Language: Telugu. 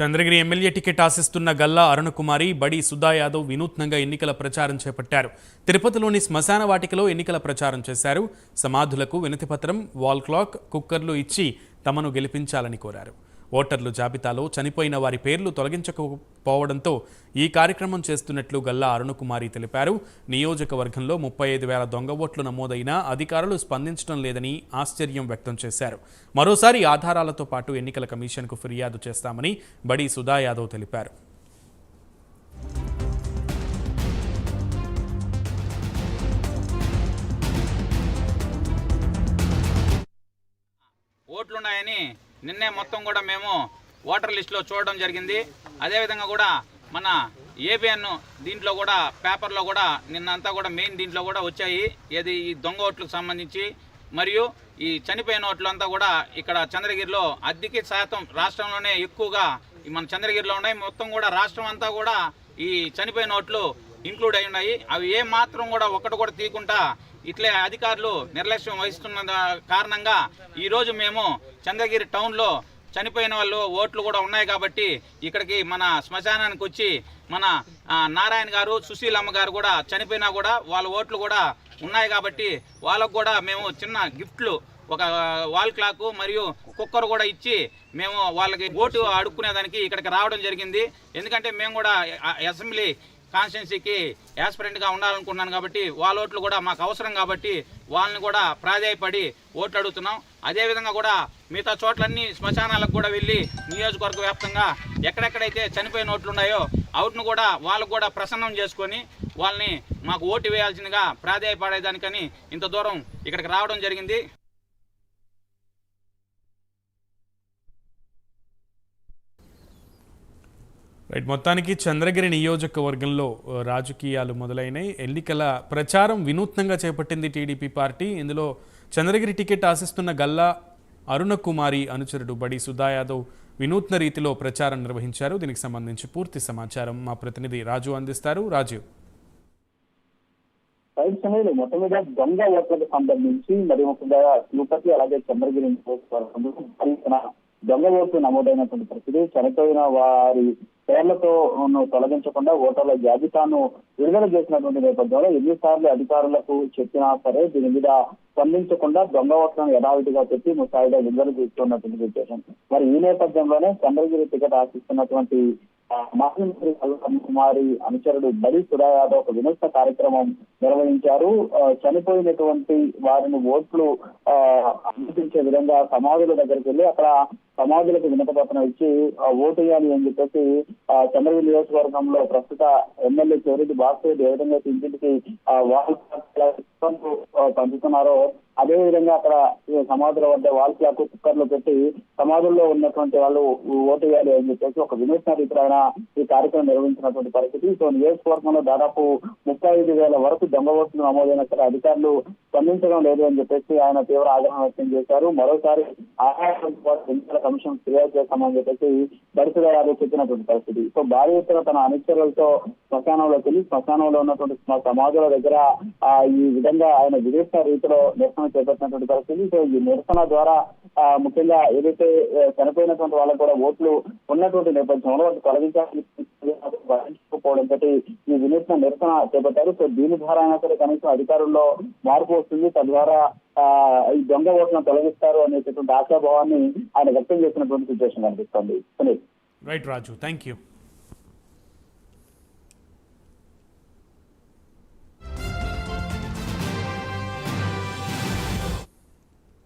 చంద్రగిరి ఎమ్మెల్యే టికెట్ ఆశిస్తున్న గల్లా అరుణకుమారి బడి సుధా యాదవ్ వినూత్నంగా ఎన్నికల ప్రచారం చేపట్టారు. తిరుపతిలోని శ్మశాన వాటికలో ఎన్నికల ప్రచారం చేశారు. సమాధులకు వినతిపత్రం వాల్ క్లాక్ కుక్కర్లు ఇచ్చి తమను గెలిపించాలని కోరారు. ఓటర్లు జాబితాలో చనిపోయిన వారి పేర్లు తొలగించకపోవడంతో ఈ కార్యక్రమం చేస్తున్నట్లు గల్లా అరుణకుమారి తెలిపారు. నియోజకవర్గంలో ముప్పై ఐదు వేల దొంగ ఓట్లు నమోదైనా అధికారులు స్పందించడం లేదని ఆశ్చర్యం వ్యక్తం చేశారు. మరోసారి ఆధారాలతో పాటు ఎన్నికల కమిషన్కు ఫిర్యాదు చేస్తామని బడి సుధా యాదవ్ తెలిపారు. ఓట్లున్నాయని నిన్నే మొత్తం కూడా మేము ఓటర్ లిస్టులో చూడడం జరిగింది. అదేవిధంగా కూడా మన ఏబిఎన్ దీంట్లో కూడా పేపర్లో కూడా నిన్నంతా కూడా మెయిన్ దీంట్లో కూడా వచ్చాయి. ఏది ఈ దొంగ ఓట్లకు సంబంధించి మరియు ఈ చనిపోయిన ఓట్లంతా అంతా కూడా ఇక్కడ చంద్రగిరిలో అద్దెకి శాతం రాష్ట్రంలోనే ఎక్కువగా మన చంద్రగిరిలో ఉన్నాయి. మొత్తం కూడా రాష్ట్రం అంతా కూడా ఈ చనిపోయిన ఓట్లు ఇంక్లూడ్ అయి ఉన్నాయి. అవి ఏ మాత్రం కూడా ఒకటి కూడా తీయకుండా ఇట్లే అధికారులు నిర్లక్ష్యం వహిస్తున్న కారణంగా ఈరోజు మేము చంద్రగిరి టౌన్లో చనిపోయిన వాళ్ళు ఓట్లు కూడా ఉన్నాయి కాబట్టి ఇక్కడికి మన శ్మశానానికి వచ్చి మన నారాయణ గారు సుశీలమ్మ గారు కూడా చనిపోయినా కూడా వాళ్ళ ఓట్లు కూడా ఉన్నాయి కాబట్టి వాళ్ళకు కూడా మేము చిన్న గిఫ్ట్లు ఒక వాల్ క్లాక్ మరియు కుక్కర్ కూడా ఇచ్చి మేము వాళ్ళకి ఓటు అడుక్కునేదానికి ఇక్కడికి రావడం జరిగింది. ఎందుకంటే మేము కూడా అసెంబ్లీ కాన్స్టిట్యున్సీకి యాస్పిరెంట్గా ఉండాలనుకున్నాను కాబట్టి వాళ్ళ ఓట్లు కూడా మాకు అవసరం కాబట్టి వాళ్ళని కూడా ప్రాధాయపడి ఓట్లు అడుగుతున్నాం. అదేవిధంగా కూడా మిగతా చోట్లన్నీ శ్మశానాలకు కూడా వెళ్ళి నియోజకవర్గ వ్యాప్తంగా ఎక్కడెక్కడైతే చనిపోయిన ఓట్లు ఉన్నాయో అవుట్ను కూడా వాళ్ళకు కూడా ప్రసన్నం చేసుకొని వాళ్ళని మాకు ఓటు వేయాల్సిందిగా ప్రాధాయపడేదానికని ఇంత దూరం ఇక్కడికి రావడం జరిగింది. రైట్ మొత్తానికి చంద్రగిరి నియోజకవర్గంలో రాజకీయాలు మొదలైనాయి. ఎన్నికల ప్రచారం వినూత్నంగా చేపట్టింది టీడీపీ పార్టీ. ఇందులో చంద్రగిరి టికెట్ ఆశిస్తున్న గల్లా అరుణకుమారి అనుచరుడు బడి సుధా యాదవ్ వినూత్న రీతిలో ప్రచారం నిర్వహించారు. దీనికి సంబంధించి పూర్తి సమాచారం మా ప్రతినిధి రాజు అందిస్తారు. రాజు. సమయంలో మొత్తం మీద దొంగ ఓట్లకు సంబంధించి మరి ముఖ్యంగా తిరుపతి అలాగే చంద్రగిరి దొంగ ఓట్లు నమోదైనటువంటి పరిస్థితి చనిపోయిన వారి పేర్లతో తొలగించకుండా ఓటర్ల జాబితాను విడుదల చేసినటువంటి నేపథ్యంలో ఎన్నిసార్లు అధికారులకు చెప్పినా సరే దీని మీద స్పందించకుండా దొంగ ఓట్లను యథావిధిగా పెట్టి ముసాయిదా విడుదల చేస్తున్నటువంటి ఉద్దేశం మరి ఈ నేపథ్యంలోనే చంద్రగిరి టికెట్ ఆశిస్తున్నటువంటి మాజీ మంత్రి కుమారి అనుచరుడు బలి సురా యాదవ్ ఒక వినూత్న కార్యక్రమం నిర్వహించారు. చనిపోయినటువంటి వారిని ఓట్లు ఆ, అందించే విధంగా సమాధుల దగ్గరికి వెళ్ళి అక్కడ సమాధులకు వినతపత్రం ఇచ్చి ఆ, ఓటు వేయాలి అని చెప్పేసి ఆ, చంద్రగిరి నియోజకవర్గంలో ప్రస్తుత ఎమ్మెల్యే చివరికి బాస్కేట్ ఏ విధంగా ఇంటింటికి ఆ, పంచుతున్నారో అదే విధంగా అక్కడ సమాధుల వద్ద వాల్ క్లాక్ కుక్కర్లు పెట్టి సమాధుల్లో ఉన్నటువంటి వాళ్ళు ఓటు వేయాలి అని చెప్పేసి ఒక వినూత్న రీతిలో ఆయన ఈ కార్యక్రమం నిర్వహించినటువంటి పరిస్థితి. సో నియోజకవర్గంలో దాదాపు ముప్పై ఐదు వేల వరకు దొంగ ఓట్లు నమోదైన సరే అధికారులు స్పందించడం లేదు అని చెప్పేసి ఆయన తీవ్ర ఆగ్రహం వ్యక్తం చేశారు. మరోసారి ఎన్నికల కమిషన్ ఫిర్యాదు చేస్తామని చెప్పేసి బరిసగా చెప్పినటువంటి పరిస్థితి. సో భారీ ఎత్తున తన అనుచరులతో శ్మశానంలోకి వెళ్ళి శ్మశానంలో ఉన్నటువంటి సమాధుల దగ్గర ఈ విధంగా ఆయన విదేశ రీతిలో నిరసన చేపట్టినటువంటి పరిస్థితి. సో ఈ నిరసన ద్వారా ముఖ్యంగా ఏదైతే చనిపోయినటువంటి వాళ్ళకు కూడా ఓట్లు ఉన్నటువంటి నేపథ్యంలో వాటి తొలగించాలని ఈ వినూత్న నిరసన చేపట్టారు. సో దీని ద్వారా అయినా సరే కనీసం అధికారుల్లో మార్పు వస్తుంది. తద్వారా ఈ దొంగ ఓట్లను తొలగిస్తారు అనేటటువంటి ఆశాభావాన్ని ఆయన వ్యక్తం చేసినటువంటి సిచ్యువేషన్ కనిపిస్తుంది. Right Raju thank you